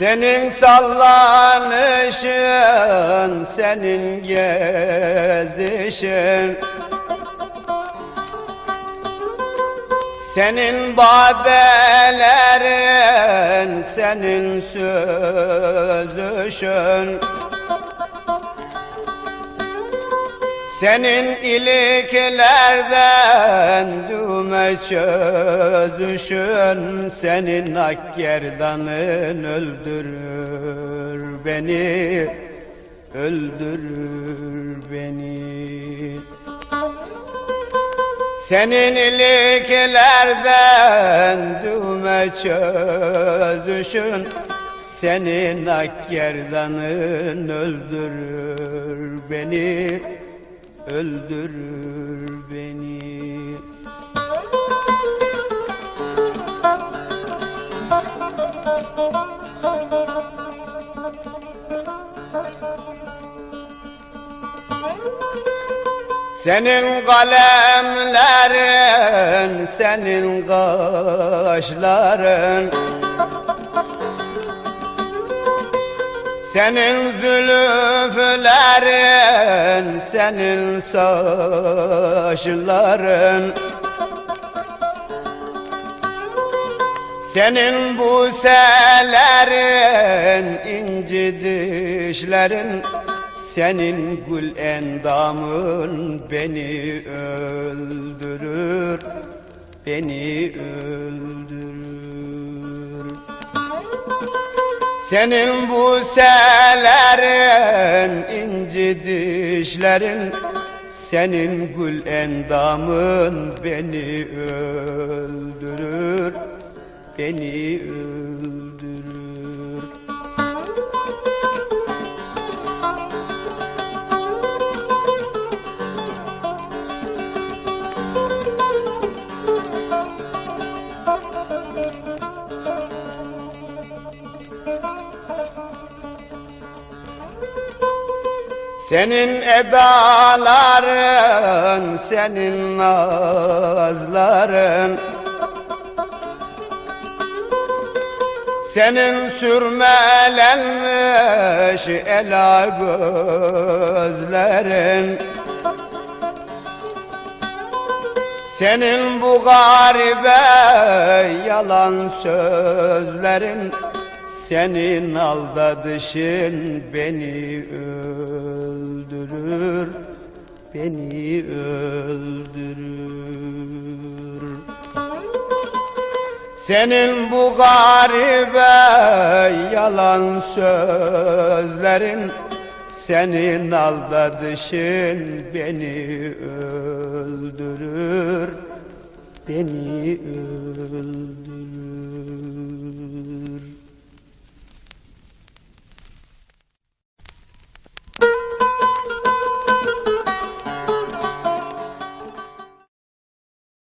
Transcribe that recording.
Senin sallanışın, senin gezişin. Senin badelerin, senin sözüşün Senin iliklerden düğme çözüşün Senin akgerdanın öldürür beni Öldürür beni. Senin iliklerden düğme çözüşün Senin akgerdanın öldürür beni Öldürür beni. Senin kalemlerin, senin kaşların Senin zülüflerin, senin saçların Senin bu selerin, inci dişlerin senin gül endamın beni öldürür, beni öldürür. Senin bu selerin, inci dişlerin, senin gül endamın beni öldürür, beni öldürür. Senin edaların, senin nazların. Senin sürmelenmiş ela gözlerin. Senin bu garibe yalan sözlerin. Senin aldadışın beni öldürür, beni öldürür. Senin bu garibe yalan sözlerin, senin aldadışın beni öldürür, beni öldürür.